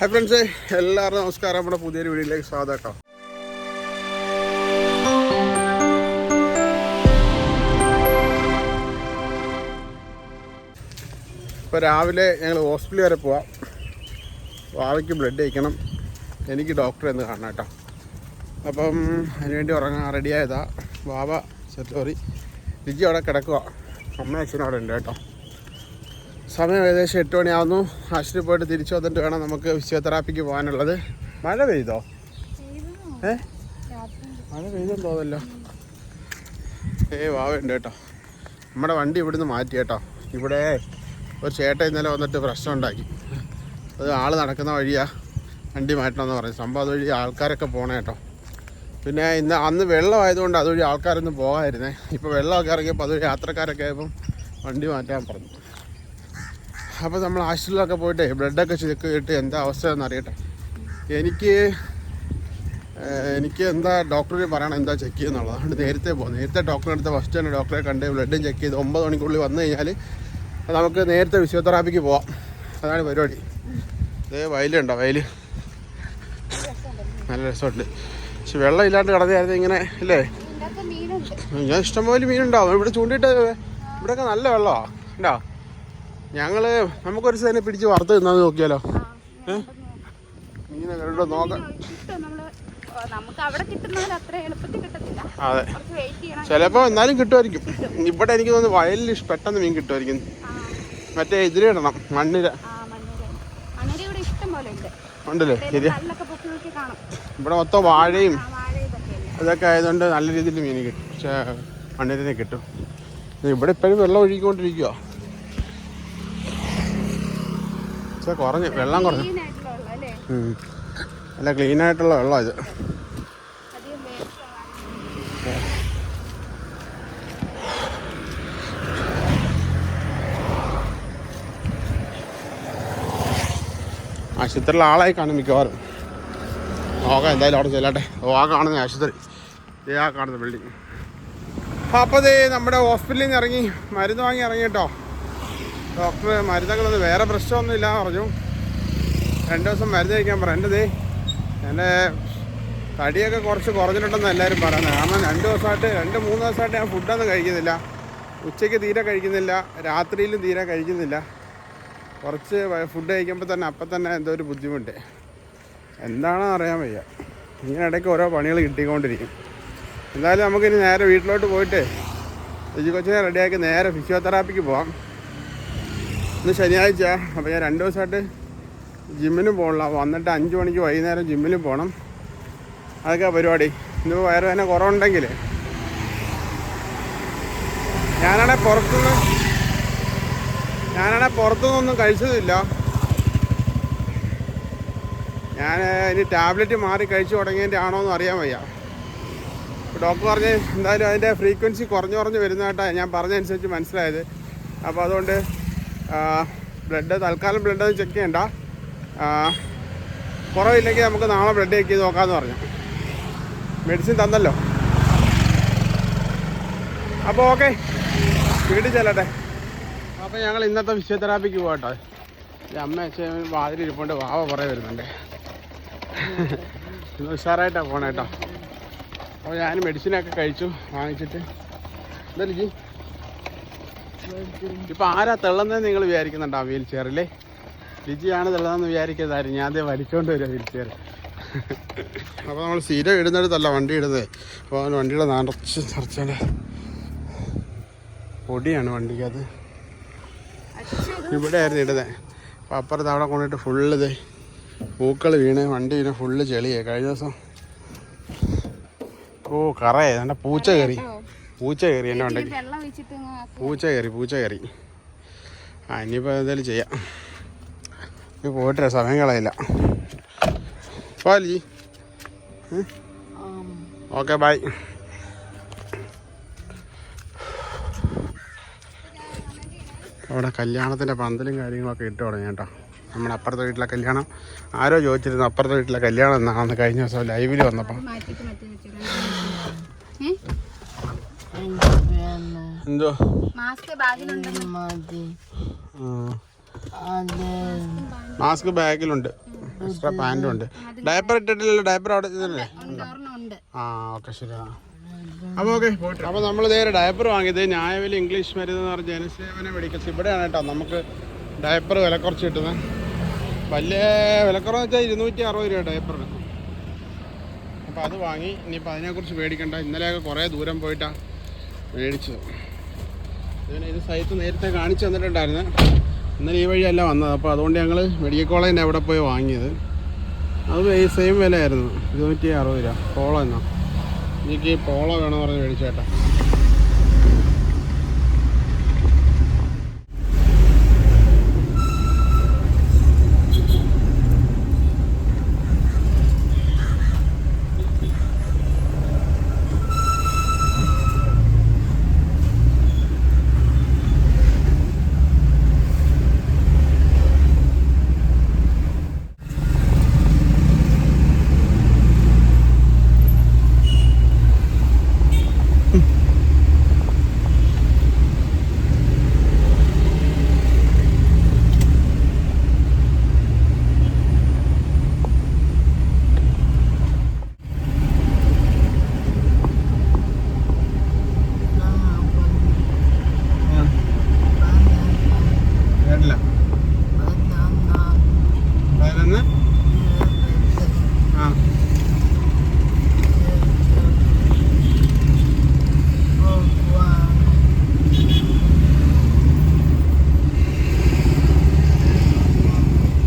Hi friends എല്ലാവർക്കും നമസ്കാരം. നമ്മുടെ പുതിയൊരു വീഡിയോയിലേക്ക് സ്വാഗതം കേട്ടോ. ഇപ്പോൾ രാവിലെ ഞങ്ങൾ ഹോസ്പിറ്റലിൽ വരെ പോവാം. വാവയ്ക്ക് ബ്ലഡ് അയക്കണം എനിക്ക് ഡോക്ടറെ ഒന്ന് കാണണം കേട്ടോ. അപ്പം അതിനുവേണ്ടി ഉറങ്ങാൻ റെഡിയായതാ വാവ സെറ്റോറി ലിജി അവിടെ കിടക്കുക അമ്മ അച്ഛനും അവിടെ ഉണ്ട് കേട്ടോ. സമയം ഏകദേശം എട്ട് മണിയാവുന്നു. ആശുപത്രി പോയിട്ട് തിരിച്ചു വന്നിട്ട് വേണം നമുക്ക് ഫിസിയോതെറാപ്പിക്ക് പോകാനുള്ളത്. മഴ പെയ്തോ? ഏ? മഴ പെയ്തെന്ന് തോന്നല്ലോ ഏ വാവുണ്ട് കേട്ടോ. നമ്മുടെ വണ്ടി ഇവിടുന്ന് മാറ്റി കേട്ടോ. ഇവിടെ ഒരു ചേട്ടൻ ഇന്നലെ വന്നിട്ട് പ്രശ്നം ഉണ്ടാക്കി. അത് ആൾ നടക്കുന്ന വഴിയാ. വണ്ടി മാറ്റണമെന്ന് പറഞ്ഞു. സംഭവം അതുവഴി ആൾക്കാരൊക്കെ പോണേ കേട്ടോ. പിന്നെ ഇന്ന് അന്ന് വെള്ളമായതുകൊണ്ട് അതുവഴി ആൾക്കാരൊന്നും പോകാതിരുന്നേ. ഇപ്പോൾ വെള്ളമൊക്കെ ഇറങ്ങിയപ്പോൾ അതുവഴി യാത്രക്കാരൊക്കെ ആയപ്പം വണ്ടി മാറ്റാൻ പറഞ്ഞു. അപ്പോൾ നമ്മൾ ആശുപത്രിയിലൊക്കെ പോയിട്ട് ബ്ലഡൊക്കെ ചെക്ക് ചെയ്തിട്ട് എന്താ അവസ്ഥയെന്ന് അറിയട്ടെ. എനിക്ക് എനിക്ക് എന്താ ഡോക്ടറെ പറയണം എന്താ ചെക്ക് ചെയ്യുന്നുള്ളത് അതുകൊണ്ട് നേരത്തെ പോകും നേരത്തെ ഡോക്ടറെ അടുത്ത് ഫസ്റ്റ് തന്നെ ഡോക്ടറെ കണ്ട് ബ്ലഡും ചെക്ക് ചെയ്ത് ഒമ്പത് മണിക്കുള്ളിൽ വന്നു കഴിഞ്ഞാൽ നമുക്ക് നേരത്തെ ഫിസിയോതെറാപ്പിക്ക് പോവാം. അതാണ് പരിപാടി. അതേ വയലുണ്ടോ വയൽ നല്ല രസമുണ്ട്. പക്ഷെ വെള്ളം ഇല്ലാണ്ട് കിടന്നായിരുന്നു ഇങ്ങനെ അല്ലേ? ഞാൻ ഇഷ്ടംപോലെ മീനുണ്ടാവും. ഇവിടെ ചൂണ്ടിയിട്ട് ഇവിടെയൊക്കെ നല്ല വെള്ളമാണ് ഉണ്ടോ ഞങ്ങൾ നമുക്കൊരു സേനെ പിടിച്ച് വറുത്ത് തിന്നാന്ന് നോക്കിയാലോ? മീനെ കണ്ടോ? നോക്കാം. അതെ. ചിലപ്പോ എന്നാലും കിട്ടുമായിരിക്കും. ഇവിടെ എനിക്ക് തോന്നുന്നു വയലിൽ പെട്ടെന്ന് മീൻ കിട്ടുമായിരിക്കും. മറ്റേ ഇതിലിടണം മണ്ണിര. ഉണ്ടല്ലേ? ശരി ഇവിടെ മൊത്തം വാഴയും അതൊക്കെ ആയതുകൊണ്ട് നല്ല രീതിയിൽ മീൻ കിട്ടും. മണ്ണിരനെ കിട്ടും. ഇവിടെ ഇപ്പോഴും വെള്ളം ഒഴുകിക്കൊണ്ടിരിക്കുക പക്ഷേ കുറഞ്ഞു വെള്ളം കുറഞ്ഞു. അല്ലേ ക്ലീൻ ആയിട്ടുള്ള വെള്ളം ഇത്. ആശുപത്രിയിലെ ആളായി കാണും മിക്കവാറും. നോക്കാം എന്തായാലും അവിടെ ചെല്ലട്ടെ. ഓ ആ കാണുന്ന ആശുപത്രി. ദേ ആ കാണുന്ന ബിൽഡിങ് അപ്പോൾ അതേ നമ്മുടെ ഹോസ്പിറ്റലിൽ നിന്ന് ഇറങ്ങി മരുന്ന് വാങ്ങി ഇറങ്ങി കേട്ടോ. ഡോക്ടർ മരുന്നൊക്കെ വേറെ പ്രശ്നമൊന്നും ഇല്ല പറഞ്ഞു. രണ്ട് ദിവസം മരുന്ന് കഴിക്കാൻ പറ എന്റെ ദേ എന്റെ തടിയൊക്കെ കുറച്ച് കുറഞ്ഞിട്ടുണ്ടെന്ന് എല്ലാവരും പറയുന്നത്. കാരണം രണ്ട് ദിവസമായിട്ട് രണ്ട് മൂന്ന് ദിവസമായിട്ട് ഞാൻ ഫുഡൊന്നും കഴിക്കുന്നില്ല. ഉച്ചയ്ക്ക് തീരെ കഴിക്കുന്നില്ല. രാത്രിയിലും തീരെ കഴിക്കുന്നില്ല. കുറച്ച് ഫുഡ് കഴിക്കുമ്പോൾ തന്നെ അപ്പം തന്നെ എന്തോ ഒരു ബുദ്ധിമുട്ട്. എന്താണെന്ന് അറിയാൻ വയ്യ. ഇങ്ങനെ ഇടയ്ക്ക് ഓരോ പണികൾ കിട്ടിക്കൊണ്ടിരിക്കും. എന്തായാലും നമുക്കിനി നേരെ വീട്ടിലോട്ട് പോയിട്ട് രുചി കൊച്ചിനെ റെഡിയാക്കി നേരെ ഫിസിയോതെറാപ്പിക്ക് പോവാം. ഇന്ന് ശനിയാഴ്ച. അപ്പോൾ ഞാൻ രണ്ട് ദിവസമായിട്ട് ജിമ്മിന് പോകണില്ല വന്നിട്ട് അഞ്ച് മണിക്ക് വൈകുന്നേരം ജിമ്മിൽ പോകണം അതൊക്കെ പരിപാടി. ഇന്ന് വയറുവേദന കുറവുണ്ടെങ്കിൽ ഞാനാണെ പുറത്തുനിന്ന് ഞാനാണെ പുറത്തുനിന്നൊന്നും കഴിച്ചതില്ല. ഞാൻ ഇനി ടാബ്ലറ്റ് മാറി കഴിച്ചു തുടങ്ങിയതിന്റെ ആണോ എന്ന് അറിയാൻ വയ്യ. ഡോക്ടർ പറഞ്ഞ് എന്തായാലും അതിന്റെ ഫ്രീക്വൻസി കുറഞ്ഞു കുറഞ്ഞ് വരുന്നതായിട്ടാണ് ഞാൻ പറഞ്ഞതനുസരിച്ച് മനസ്സിലായത്. അപ്പോൾ അതുകൊണ്ട് ബ്ലഡ് തൽക്കാലം ബ്ലഡ് ചെക്ക് ചെയ്യണ്ട. കുറവില്ലെങ്കിൽ നമുക്ക് നാളെ ബ്ലഡ് ചെക്ക് ചെയ്ത് നോക്കാമെന്ന് പറഞ്ഞു. മെഡിസിൻ തന്നല്ലോ. അപ്പോൾ ഓക്കെ വീട്ടിൽ ചെല്ലട്ടെ. അപ്പോൾ ഞങ്ങൾ ഇന്നത്തെ ഫിസിയോതെറാപ്പിക്ക് പോകട്ടോ അമ്മ അച്ഛൻ വാതിലിരിപ്പുണ്ട് വാവ കുറേ വരുന്നുണ്ട്. ഇന്ന് ഉഷാറായിട്ടാണ് പോകണേട്ടോ അപ്പോൾ ഞാൻ മെഡിസിനൊക്കെ കഴിച്ചു വാങ്ങിച്ചിട്ട്. എന്തായാലും ലിജി? ഇപ്പം ആരാ തെള്ളുന്നത് നിങ്ങൾ വിചാരിക്കുന്നുണ്ടോ വീൽ ചെയറിലെ ലിജിയാണ് തെള്ളതെന്ന് വിചാരിക്കുന്നതായിരുന്നു ഞാൻ അതേ വലിച്ചോണ്ട് വരിക വീൽ ചെയർ അപ്പോൾ നമ്മൾ സീര ഇടുന്നിടത്തല്ല വണ്ടി ഇടുന്നത്. അപ്പോൾ വണ്ടിയുടെ നിറച്ച് നിറച്ചാൽ പൊടിയാണ് വണ്ടിക്കകത്ത്. ഇവിടെ ആയിരുന്നു ഇടുന്നത് അപ്പോൾ അപ്പുറത്ത് അവിടെ കൊണ്ടിട്ട് ഫുള്ള് ഇത് പൂക്കൾ വീണ് വണ്ടി വീണ് ഫുള്ള് ചെളിയായി. കഴിഞ്ഞ ദിവസം ഓ കറയെ എന്റെ പൂച്ച കയറി. പൂച്ച കയറി അങ്ങ് ആക്കി. പൂച്ച കയറി പൂച്ച കയറി. ആ ഇനിയിപ്പോൾ എന്തായാലും ചെയ്യാം. ഇനി പോയിട്ട് സമയം കളയില്ല. പോലി ഓക്കെ ബൈ. അവിടെ കല്യാണത്തിന്റെ പന്തലും കാര്യങ്ങളൊക്കെ ഇട്ട് തുടങ്ങി കേട്ടോ. നമ്മുടെ അപ്പുറത്തെ വീട്ടിലെ കല്യാണം. ആരോ ചോദിച്ചിരുന്നു അപ്പുറത്തെ വീട്ടിലെ കല്യാണം എന്നാണെന്ന് കഴിഞ്ഞ ദിവസം ലൈവിൽ വന്നപ്പോൾ എന്തോ? മാസ്ക് ബാഗിലുണ്ട്. എക്സ്ട്രാ പാന്റും ഉണ്ട് ഡയപ്പർ ഇട്ടിട്ടില്ലല്ലോ? ഡയപ്പർ അവിടെ ഇതല്ലേ ഉണ്ട് ആ ഓക്കെ ശരി അപ്പോൾ ഓക്കെ പോയിട്ട് അപ്പോൾ നമ്മൾ നേരെ ഡയപ്പർ വാങ്ങിയത്. ന്യായവില ഇംഗ്ലീഷ് മരുന്ന് എന്ന് പറഞ്ഞ ജനസേവന മെഡിക്കൽസ്. ഇവിടെയാണ് കേട്ടോ നമുക്ക് ഡയപ്പർ വില കുറച്ച് കിട്ടുന്നത്. വലിയ വിലക്കുറവെന്ന് വെച്ചാൽ ഇരുന്നൂറ്റി അറുപത് രൂപ ഡയപ്പറിന്. അപ്പോൾ അത് വാങ്ങി ഇനിയിപ്പോൾ അതിനെക്കുറിച്ച് മേടിക്കണ്ട ഇന്നലെയൊക്കെ കുറേ ദൂരം പോയിട്ടാണ് മേടിച്ചത്. ഇതിന് ഇത് സൈറ്റ് നേരത്തെ കാണിച്ചു തന്നിട്ടുണ്ടായിരുന്നു. ഇന്നലെ ഈ വഴിയല്ല വന്നത്. അപ്പോൾ അതുകൊണ്ട് ഞങ്ങൾ മെഡിക്കൽ കോളേജിന്റെ അവിടെ പോയി വാങ്ങിയത്. അത് ഈ സെയിം വിലയായിരുന്നു. ഇരുന്നൂറ്റി അറുപത് രൂപ. പോളോ എന്നാ? എനിക്ക് പോളോ വേണമെന്ന് പറഞ്ഞ് മേടിച്ചേട്ടാ കേട്ടില്ല പതിനൊന്ന് ആ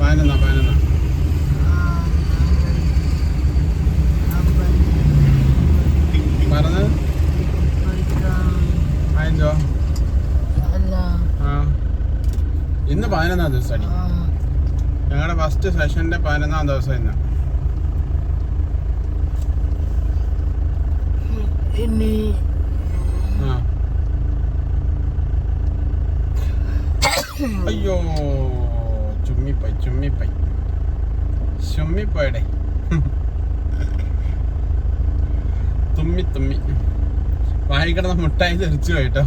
പതിനൊന്നാ പതിനൊന്നാ പറഞ്ഞത് പതിനഞ്ചോ ആ ഇന്ന് പതിനൊന്നാം ദിവസം ഞങ്ങളുടെ ഫസ്റ്റ് സെഷന്റെ പതിനൊന്നാം ദിവസം ഇന്ന്. അയ്യോ ചുമ്മിപ്പോയി ചുമ്മിപ്പോയി. ചുമ്മിപ്പോയടെ. തുമ്മി തുമ്മി. വായി കിടന്ന മുട്ടായി തെറിച്ചു പോയിട്ടോ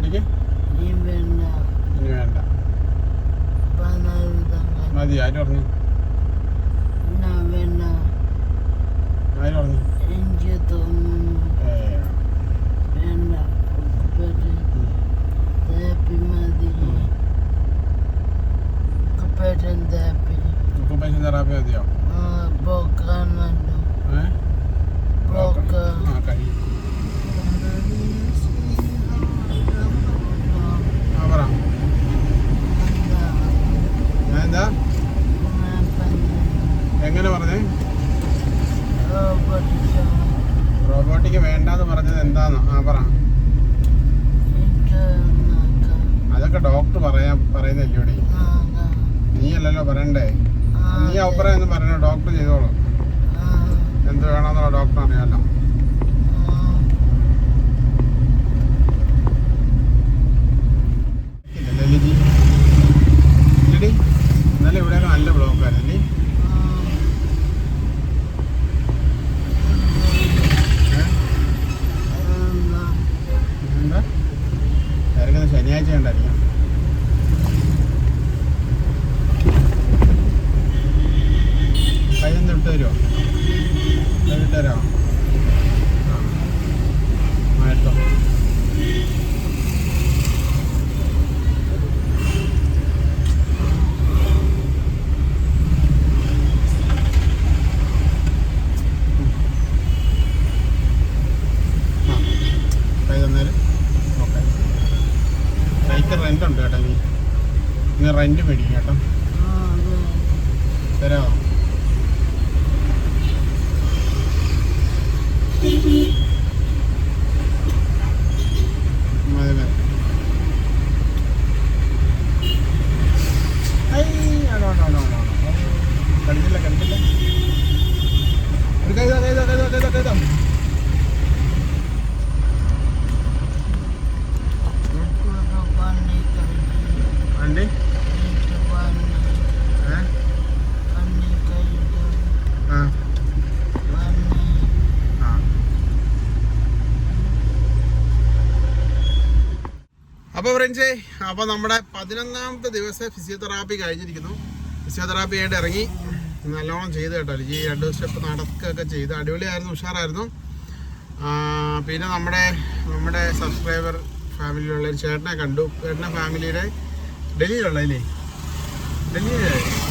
റോബോട്ടിക്ക് ഈ വേണ്ട. മതി ആര് പറഞ്ഞു ഞാൻ വേണ്ട ആര് പറഞ്ഞു എനിക്ക് തോന്നുന്നു ഏ, വേണ്ട കുപ്പേറ്റ് തേപ്പി മതി കുപ്പേറ്റൻ തേപ്പി ഒക്കുപേഷൻ തെറാപ്പി മതിയോ പോക്കാണല്ലോ ഏ പോക്ക് ആ കഴിയും ആ പറ ഞാൻ എന്താ എങ്ങനെ പറഞ്ഞേ റോബോട്ടിക്ക് വേണ്ടാന്ന് പറഞ്ഞത് എന്താന്ന് ആ പറ അതൊക്കെ ഡോക്ടർ പറയാ പറയുന്നല്ലേ ഇവിടെ നീ അല്ലല്ലോ പറയണ്ടേ. നീ അഭിപ്രായം ഒന്നും പറയണ ഡോക്ടർ ചെയ്തോളൂ. എന്ത് വേണമെന്നുള്ള ഡോക്ടർ അറിയാമല്ലോ? ഇന്നലെ നല്ല എന്താ? ശനിയാഴ്ച ഉണ്ടായിരിക്കും റെന്റ് ഉണ്ട് കേട്ടോ നീ. ഇങ്ങനെ റെന്റ് മേടിക്കും കേട്ടോ തരാമോ മതി മതി ഐ, ആണോ, ആണോ, ആണോ, ആണോ, ആണോ. കണ്ടില്ല കണ്ടില്ല ഒരു കൈ ഇതാ, കൈ ഇതാ, കൈ ഇതാ, കൈ ഇതാ, കൈ ഇതാ. വണ്ടി ഏ അപ്പോൾ ഫ്രണ്ട്സേ അപ്പോൾ നമ്മുടെ പതിനൊന്നാമത്തെ ദിവസം ഫിസിയോതെറാപ്പി കഴിഞ്ഞിരിക്കുന്നു. ഫിസിയോതെറാപ്പി ആയിട്ട് ഇറങ്ങി. നല്ലോണം ചെയ്ത് കേട്ടോ ഈ രണ്ട് സ്റ്റെപ്പ് നടക്കുകയൊക്കെ ചെയ്ത്. അടിപൊളിയായിരുന്നു ഉഷാറായിരുന്നു. പിന്നെ നമ്മുടെ നമ്മുടെ സബ്സ്ക്രൈബർ ഫാമിലിയിലുള്ള ഒരു ചേട്ടനെ കണ്ടു. ചേട്ടന്റെ ഫാമിലിയുടെ ഡൽഹിയിലുള്ള ഇല്ലേ? ഡൽഹി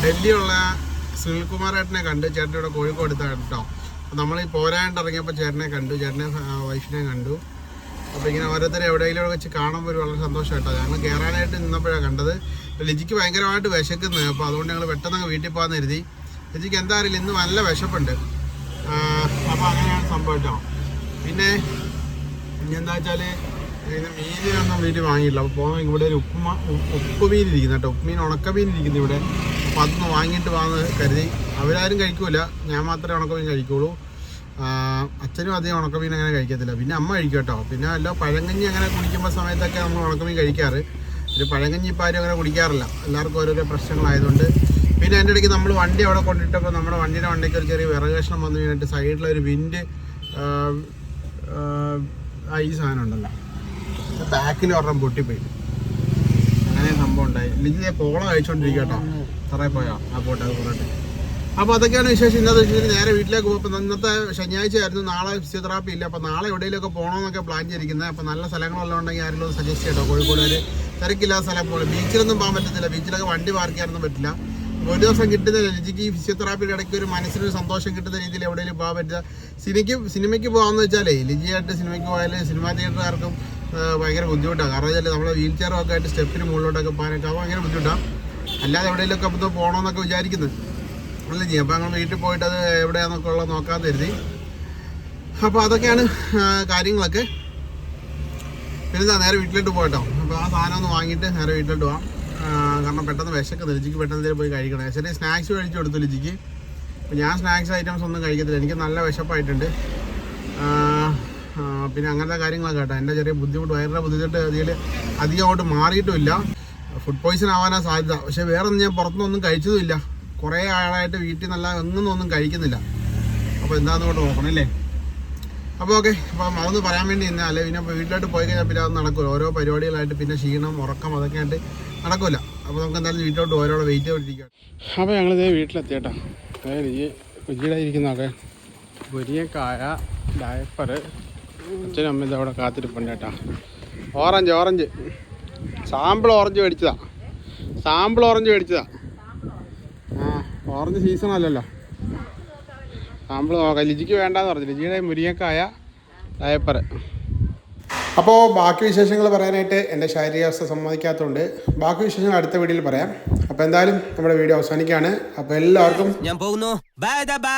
ഡൽഹിയുള്ള സുനിൽകുമാർ ചേട്ടനെ കണ്ട്. ചേട്ടൻ ഇവിടെ കോഴിക്കോട് എടുത്താണ് കേട്ടോ. നമ്മൾ ഈ ഇറങ്ങിയപ്പോൾ ചേട്ടനെ കണ്ടു. ചേട്ടനെ വൈഫിനെ കണ്ടു. അപ്പോൾ ഇങ്ങനെ ഓരോരുത്തരെ എവിടെയെങ്കിലും വെച്ച് കാണുമ്പോൾ ഒരു വളരെ സന്തോഷമായിട്ടാണ് ഞങ്ങൾ കയറാനായിട്ട് നിന്നപ്പോഴാണ് കണ്ടത്. ലിജിക്ക് ഭയങ്കരമായിട്ട് വിശക്കുന്നത് അപ്പോൾ അതുകൊണ്ട് ഞങ്ങൾ പെട്ടെന്ന് അങ്ങ് വീട്ടിൽ പോകാൻ കരുതി. ലിജിക്ക് എന്താ അറിയില്ല ഇന്ന് നല്ല വിശപ്പുണ്ട്. അപ്പോൾ അങ്ങനെയാണ് സംഭവം കേട്ടോ പിന്നെ എന്താ വെച്ചാൽ ഇത് മീനിനൊന്നും വീട്ടിൽ വാങ്ങിയില്ല അപ്പോൾ പോകാൻ ഇവിടെ ഒരു ഉപ്പുമ ഉപ്പ് മീൻ ഇരിക്കുന്നു കേട്ടോ ഉപ്പ് മീൻ ഉണക്ക മീൻ ഇരിക്കുന്നു ഇവിടെ. അപ്പോൾ അതൊന്ന് വാങ്ങിയിട്ട് വാന്ന് കരുതി. അവരാരും കഴിക്കൂല. ഞാൻ മാത്രമേ ഉണക്ക മീൻ കഴിക്കുള്ളൂ. അച്ഛനും അധികം ഉണക്കമീൻ അങ്ങനെ കഴിക്കത്തില്ല. പിന്നെ അമ്മ കഴിക്കും കേട്ടോ. പിന്നെ അല്ല പഴങ്കഞ്ഞി അങ്ങനെ കുടിക്കുമ്പോൾ സമയത്തൊക്കെ നമ്മൾ ഉണക്കമീൻ കഴിക്കാറ്. ഒരു പഴങ്കഞ്ഞി പാരി അങ്ങനെ കുടിക്കാറില്ല. എല്ലാവർക്കും ഓരോരോ പ്രശ്നങ്ങളായതുകൊണ്ട്. പിന്നെ അതിന്റെ ഇടയ്ക്ക് നമ്മൾ വണ്ടി അവിടെ കൊണ്ടിട്ടപ്പോൾ നമ്മുടെ വണ്ടിയുടെ വണ്ടിക്ക് ഒരു ചെറിയ വിറക് വന്നു കഴിഞ്ഞിട്ട് സൈഡിലൊരു വിൻഡ് ഈ സാധനം ഉണ്ടല്ലോ. ബാക്കിൽ ഒരെണ്ണം പൊട്ടിപ്പോയി. അങ്ങനെ സംഭവം ഉണ്ടായി. ലിജിയെ പോള കഴിച്ചോണ്ടിരിക്കട്ടോ അത്രേ പോയോ? ആ പോട്ടെ അത് പോട്ടെ അപ്പോൾ അതൊക്കെയാണ് വിശേഷം. ഇന്നത്തെ വിശേഷം നേരെ വീട്ടിലേക്ക് പോകും. പോകുമ്പോൾ ഇന്നത്തെ ശനിയാഴ്ച ആയിരുന്നു. നാളെ ഫിസിയോതെറാപ്പി ഇല്ല. അപ്പോൾ നാളെ എവിടെയെങ്കിലുമൊക്കെ പോകണമെന്നൊക്കെ പ്ലാൻ ചെയ്തിരിക്കുന്നത്. അപ്പോൾ നല്ല സ്ഥലങ്ങളെല്ലാം ഉണ്ടെങ്കിൽ ആരെങ്കിലും സജസ്റ്റ് ചെയ്യട്ടോ. കോഴിക്കോട് ഒരു തിരക്കില്ലാത്ത സ്ഥലം പോലെ. ബീച്ചിലൊന്നും പോകാൻ പറ്റത്തില്ല. ബീച്ചിലൊക്കെ വണ്ടി പാർക്ക് ചെയ്യാനൊന്നും പറ്റില്ല. ഒരു ദിവസം കിട്ടുന്ന എനിക്ക് ഈ ഫിസിയോതെറാപ്പിയുടെ ഇടയ്ക്ക് ഒരു മനസ്സിനൊരു സന്തോഷം കിട്ടുന്ന രീതിയിൽ എവിടെയെങ്കിലും പോകാൻ പറ്റുക സിനിമയ്ക്ക് സിനിമയ്ക്ക് പോകാമെന്ന് വെച്ചാലേ ലിജിയായിട്ട് സിനിമയ്ക്ക് പോയാൽ സിനിമാ തിയേറ്ററുകാർക്കും ഭയങ്കര ബുദ്ധിമുട്ടാണ്. കാരണം വെച്ചാൽ നമ്മൾ വീൽ ചെയറും ഒക്കെ ആയിട്ട് സ്റ്റെപ്പിന് മുകളിലോട്ടൊക്കെ പോകാനൊക്കെ ഭയങ്കര ബുദ്ധിമുട്ടാണ് അല്ലാതെ എവിടെയെങ്കിലുമൊക്കെ അപ്പോൾ പോകണമെന്നൊക്കെ വിചാരിക്കുന്നത് അല്ല ചെയ്യും അപ്പോൾ ഞങ്ങൾ വീട്ടിൽ പോയിട്ട് അത് എവിടെയാണെന്നൊക്കെ ഉള്ളത് നോക്കാൻ കരുതി. അപ്പോൾ അതൊക്കെയാണ് കാര്യങ്ങളൊക്കെ. പിന്നെന്താ നേരെ വീട്ടിലോട്ട് പോയിട്ടോ അപ്പോൾ ആ സാധനം ഒന്ന് വാങ്ങിയിട്ട് നേരെ വീട്ടിലോട്ട് പോകാം കാരണം പെട്ടെന്ന് വിശക്കുന്നത് ലിജിക്ക് പെട്ടെന്ന് എന്തെങ്കിലും പോയി കഴിക്കണം. ചെറിയ സ്നാക്സ് കഴിച്ചു കൊടുത്തു ലിജിക്ക് അപ്പോൾ ഞാൻ സ്നാക്സ് ഐറ്റംസ് ഒന്നും കഴിക്കത്തില്ല. എനിക്ക് നല്ല വിശപ്പായിട്ടുണ്ട്. പിന്നെ അങ്ങനത്തെ കാര്യങ്ങളൊക്കെ കേട്ടോ. എന്റെ ചെറിയ ബുദ്ധിമുട്ട് വയറിന്റെ ബുദ്ധിമുട്ട് അതിൽ അധികം അങ്ങോട്ട് മാറിയിട്ടുമില്ല. ഫുഡ് പോയിസൺ ആവാനാണ് സാധ്യത. പക്ഷേ വേറെ ഒന്നും ഞാൻ പുറത്തുനിന്നൊന്നും കഴിച്ചതുമില്ല. കുറേ ആളായിട്ട് വീട്ടിൽ നല്ല ഒന്നും ഒന്നും കഴിക്കുന്നില്ല. അപ്പോൾ എന്താണെന്ന് കൊണ്ട് നോക്കണം അല്ലേ? അപ്പോൾ ഓക്കെ അപ്പം അതൊന്ന് പറയാൻ വേണ്ടി ഇന്ന അല്ലെ പിന്നെ വീട്ടിലോട്ട് പോയി കഴിഞ്ഞാൽ പിന്നെ അത് നടക്കില്ല ഓരോ പരിപാടികളായിട്ട് പിന്നെ ക്ഷീണം ഉറക്കം അതൊക്കെ ആയിട്ട് നടക്കില്ല അപ്പോൾ നമുക്ക് എന്തായാലും വീട്ടിലോട്ട് ഓരോടെ വെയിറ്റ് ചെയ്തിരിക്കാം അപ്പോൾ ഞങ്ങളിതേ വീട്ടിലെത്തിയേട്ടാ. അതായത് ഈ കുജിയുടെ ഇരിക്കുന്നതൊക്കെ. മുരിങ്ങക്കായ ഡയപ്പർ അച്ഛനും അമ്മയും അവിടെ കാത്തിരിപ്പുണ്ട് കേട്ടോ ഓറഞ്ച് ഓറഞ്ച് സാമ്പിൾ ഓറഞ്ച് മേടിച്ചതാ. സാമ്പിൾ ഓറഞ്ച് മേടിച്ചതാ. ഓറഞ്ച് സീസൺ അല്ലല്ലോ. നമ്മൾ നോക്കാം ലിജിക്ക് വേണ്ടാന്ന് പറഞ്ഞു ലിജിയുടെ മുരിങ്ങക്കായ ഡയപ്പർ അപ്പോൾ ബാക്കി വിശേഷങ്ങൾ പറയാനായിട്ട് എന്റെ ശാരീരികാവസ്ഥ സമ്മതിക്കാത്തതുകൊണ്ട് ബാക്കി വിശേഷങ്ങൾ അടുത്ത വീഡിയോയിൽ പറയാം. അപ്പോൾ എന്തായാലും നമ്മുടെ വീഡിയോ അവസാനിക്കുകയാണ്. അപ്പോൾ എല്ലാവർക്കും ഞാൻ പോകുന്നു. Bye bye